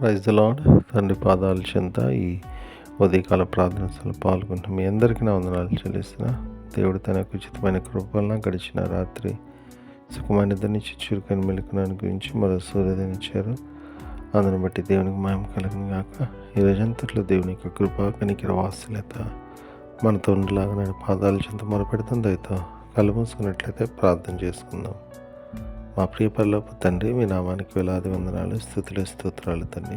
Praise lord తండ్రి పాదాల చెంత ఈ ఉదయకాల ప్రార్థనలు పాల్గొంటున్న. మీ అందరికీ నా వందనాలు చెల్లిస్తున్న. దేవుడు తన ఉచితమైన కృపలన గడిచిన రాత్రి సుఖమైన నుంచి చురుకని మెలుకునని గురించి మరో సూర్యోదయం ఇచ్చారు. అందుని బట్టి దేవునికి మాయం కలిగిన గాక. ఈ రోజంతట్లో దేవుని యొక్క కృప కనికిర వాత్సల్యత మనతో ఉండలాగా నేను పాదాల చెంత మొరపెడుతుంది. దయతో కళ్ళు మూసుకున్నట్లయితే ప్రార్థన చేసుకుందాం. మా ప్రియపరలోపు తండ్రి మీ నామానికి వేలాది వందనాలు స్థుతులు స్తోత్రాలు తండ్రి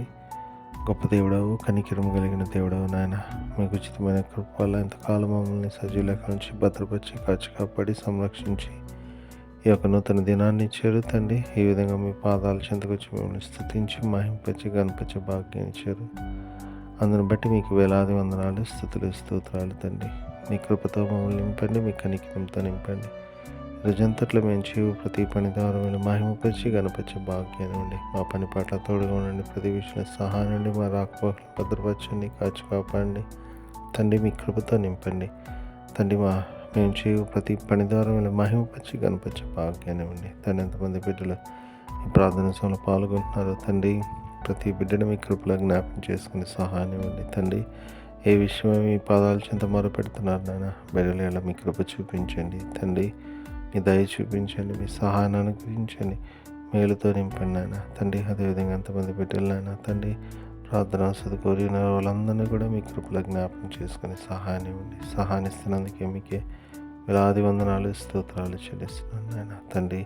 గొప్ప దేవుడవు కనికిరం కలిగిన దేవుడవు నాయన. మీకు ఉచితమైన కృప ఎంతకాలం మమ్మల్ని సజీవులక నుంచి భద్రపరిచి కాచి కాపాడి సంరక్షించి ఈ యొక్క నూతన దినాన్ని చేరుతండి తండ్రి. ఈ విధంగా మీ పాదాల చెంతకొచ్చి మిమ్మల్ని స్థుతించి మహింపచ్చి గణపచ్చి భాగ్యం ఇచ్చారు. అందును బట్టి మీకు వేలాది వందనాలు స్థుతులు స్తోత్రాలు తండ్రి. మీ కృపతో మమ్మల్ని నింపండి మీ కనికిరంతో నింపండి. రజంతట్లో మేము ప్రతి పని ద్వారా మీరు మహిమపరిచి గణపరిచే భాగ్యాన్ని ఉండి మా పని పట్ల తోడుగా ఉండండి. ప్రతి విషయంలో సహాయం నుండి మా రాకపోకలు భద్రపరచండి కాచి కాపాడండి. తండ్రి మీ కృపతో నింపండి. తండ్రి మా మేము చేయు ప్రతి పని ద్వారా మీరు మహిమపరిచి గణపరిచే భాగ్యాన్ని ఉండి తండ్రి ఎంతమంది బిడ్డలు ఈ ప్రార్థన సమయంలో పాల్గొంటున్నారో తండ్రి ప్రతి బిడ్డను మీ కృపలో జ్ఞాపకం చేసుకుని సహాయం ఇవ్వండి తండ్రి ఏ విషయమై మీ పాదాల చింత మొరపెడుతున్నారు నాయన బిడ్డలు ఎలా మీ కృప చూపించండి. తండ్రి మీ దయ చూపించండి మీ సహాయాన్ని అనుగ్రహించండి మేలుతో నింపండి నాయన. తండ్రి అదేవిధంగా ఎంతమంది బిడ్డలు నాయన తండ్రి ప్రార్థన వసతి కోరిన వాళ్ళందరినీ కూడా మీ కృపలో జ్ఞాపకం చేసుకుని సహాయాన్ని ఇవ్వండి. సహాయం ఇస్తున్నందుకే మీకే వేలాది వందనాలు స్తోత్రాలు చెల్లిస్తున్నాను నాయన. తండ్రి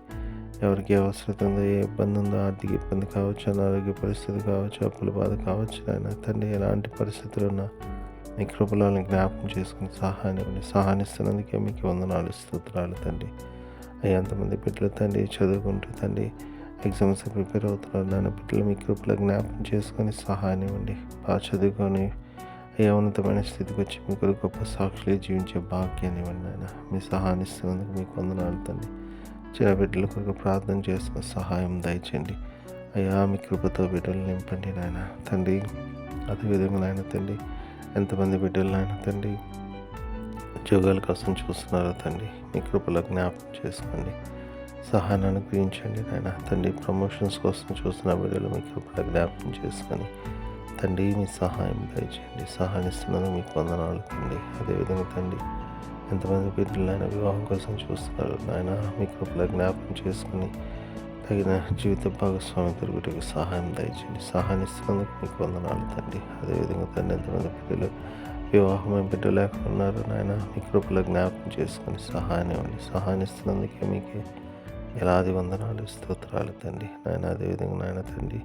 ఎవరికి అవసరత ఉందో ఏ ఇబ్బంది ఉందో ఆర్థిక ఇబ్బంది కావచ్చు అనారోగ్య పరిస్థితి కావచ్చు అప్పుల బాధ కావచ్చు నాయన తండ్రి ఎలాంటి పరిస్థితులు ఉన్నా మీ కృపలను జ్ఞాపకం చేసుకుని సహాయాన్ని ఇవ్వండి. సహాయనిస్తున్నందుకే మీకు వందనాలు స్తోత్రాలు తండ్రి. అయ్యా అంతమంది బిడ్డలు తండ్రి చదువుకుంటూ తండ్రి ఎగ్జామ్స్ ప్రిపేర్ అవుతున్నారు. నాన్న బిడ్డలు మీ కృపలో జ్ఞాపకం చేసుకొని సహాయం ఇవ్వండి. బాగా చదువుకొని అయ్యా ఉన్నతమైన స్థితికి వచ్చి మీకు గొప్ప సాక్షులు జీవించే భాగ్యాన్ని ఇవ్వండి నాయన మీ సహాయాన్ని ఇస్తున్నందుకు మీకు వందనాలు తండ్రి. చిన్న బిడ్డల కొరకు ప్రార్థన చేస్తున్న సహాయం దయచేయండి. అయ్యా మీ కృపతో బిడ్డలు నింపండి నాయన. తండ్రి అదేవిధంగా నాయన తండ్రి ఎంతమంది బిడ్డలు నాయన తండ్రి ఉద్యోగాల కోసం చూస్తున్నారు తండ్రి? మీ కృపలో జ్ఞాపకం చేసుకోండి. సహాయాన్ని అనుగ్రహించండి నాయన. తండ్రి ప్రమోషన్స్ కోసం చూస్తున్న బిడ్డలు మీ కృపలో జ్ఞాపకం చేసుకొని తండ్రి మీ సహాయం దయచేయండి. సహాయం ఇస్తున్నందుకు మీకు వందనాలు తండ్రి. అదేవిధంగా తండ్రి ఎంతమంది బిడ్డలు ఆయన వివాహం కోసం చూస్తున్నారు నాయన మీ కృపలో జ్ఞాపకం చేసుకుని తగిన జీవిత భాగస్వామి దొరుకుటకు సహాయం దయచేయండి. సహాయం ఇస్తున్నందుకు మీకు వందనాలు తండ్రి. అదేవిధంగా తండ్రి ఎంతమంది బిడ్డలు వివాహమై బిడ్డ లేకున్నారు నాయన. మీ కృపలో జ్ఞాపకం చేసుకుని సహాయం ఇవ్వండి. సహాయం ఇస్తున్నందుకే మీకు ఎలాది వందనాలు స్తోత్రాలు తండ్రి. నాయన అదేవిధంగా నాయన తండ్రి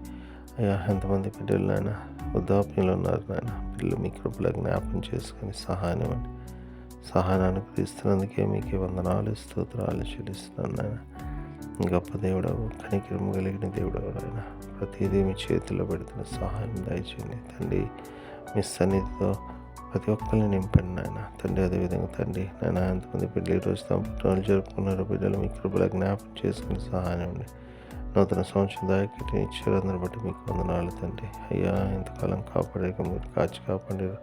అయ్యా ఎంతమంది బిడ్డలు నాయన వృద్ధాప్యంలో ఉన్నారు నాయన. పిల్లలు మీ కృపలో జ్ఞాపకం చేసుకొని సహాయం ఇవ్వండి. సహాయాన్ని అనుగ్రహిస్తున్నందుకే మీకు వందనాలు స్తోత్రాలు చెల్లిస్తున్నాను నాయన. గొప్ప దేవుడవు కనికిరము కలిగిన దేవుడవు నాయన. ప్రతిదీ మీ చేతిలో పెడుతున్న సహాయం దయచేయండి. తండ్రి మీ సన్నిధితో ప్రతి ఒక్కరిని నింపండి నాయన. తండ్రి అదేవిధంగా తండ్రి నాయన ఎంతమంది బిడ్డలు ఈరోజు తమ పుట్టినరోజు జరుపుకున్నారు బిడ్డలు మీ కృపల జ్ఞాపకం చేసుకుని సహాయం ఉండి నూతన సంవత్సరం దాకి ఇచ్చారు. అందరు బట్టి మీకు వందనాలు తండ్రి. అయ్యా ఇంతకాలం కాపాడేక మీరు కాచి కాపాడారు.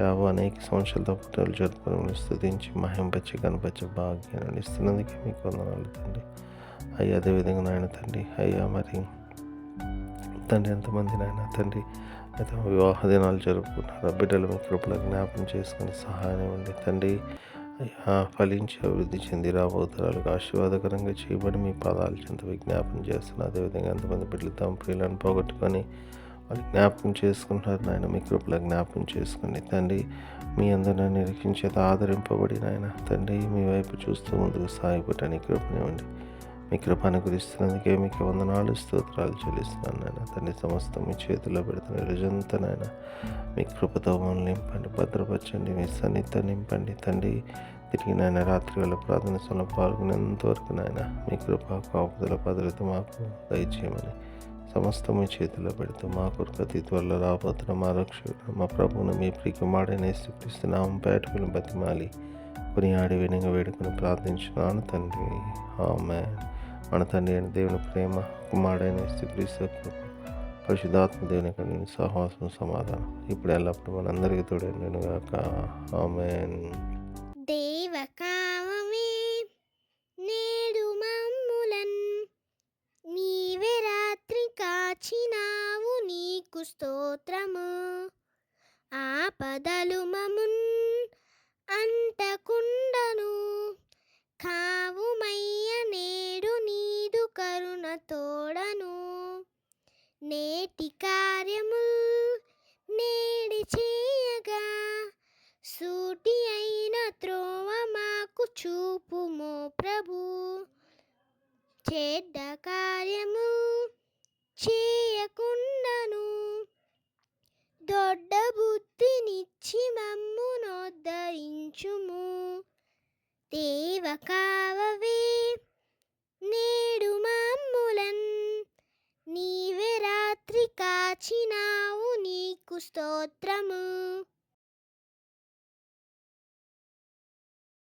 యాభై అనేక సంవత్సరాలతో పుట్టినరోజు జరుపుకుని స్థుతించి మహింపచ్చి కనపచ్చ భాగ్యాన్ని ఇస్తున్నందుకే మీకు వందనాలు తండ్రి. అయ్యా అదేవిధంగా నాయన తండ్రి. అయ్యా మరి తండ్రి ఎంతమంది నాయన తండ్రి అయితే వివాహ దినాలు జరుపుకున్నారు బిడ్డలు మీ కృపలో జ్ఞాపం చేసుకుని సహాయం ఇవ్వండి. తండ్రి ఫలించి అభివృద్ధి చెంది రాబోతరాలకు ఆశీర్వాదకరంగా చేయబడి మీ పాదాలు చెంత విజ్ఞాపం చేస్తున్నారు అదేవిధంగా ఎంతమంది బిడ్డలు తమ ప్రియులను పోగొట్టుకొని వాళ్ళు జ్ఞాపకం చేసుకుంటున్నారు. నాయన మీ కృపలో జ్ఞాపకం చేసుకుని తండ్రి మీ అందరిని నిరీక్షించేత ఆదరింపబడి నాయన తండ్రి మీ వైపు చూస్తూ ముందుకు సాగిపోవటానికి కృపనివ్వండి. మీ కృప అనుగ్రహిస్తున్నందుకే మీకు వందనాలు స్తోత్రాలు చెల్లిస్తున్నాను నాయన. తండ్రి సమస్తం మీ చేతిలో పెడుతున్న రోజంతా నాయన మీ కృపతో నింపండి భద్రపరచండి మీ సన్నిధితో నింపండి. తండ్రి తిరిగి నాయన రాత్రి వేళ ప్రార్థన సమయంలో పాల్గొనేంత వరకు నాయన మీ కృప కాపుదల భద్రత మాకు దయచేయమని సమస్తం మీ చేతిలో పెడుతూ మా కొరకు అతి త్వరలో రాబోతున్న మా రక్షకుడు మా ప్రభువును మీ ప్రియ మాడైన స్థితిస్తున్నాం పేటకుని బతిమాలి. కొని ఆడి వినంగా వేడుకొని ప్రార్థించున్నాను తండ్రి. ఆమె మన తండ్రి అయిన దేవుని ప్రేమ కుమారుడైన స్థితిస్తూ పరిశుద్ధాత్మ దేవుని యొక్క నేను సహవాసం సమాధానం ఇప్పుడు ఎల్లప్పుడు మనందరికీ తోడే నేను గాక ఆమెన్. దేవకామమే నేడు మమ్ములన్ నీవే రాత్రి కాచినావు నీ నీకు స్తోత్రము. ఆపదలు మమున్ చెడ్డ కార్యము చేయకుండాను. దొడ్డ బుద్ధినిచ్చి మమ్ము నోద్ధరించుము దేవ కావవే నేడు మమ్ములన్. నీవే రాత్రి కాచినావు నీకు స్తోత్రము.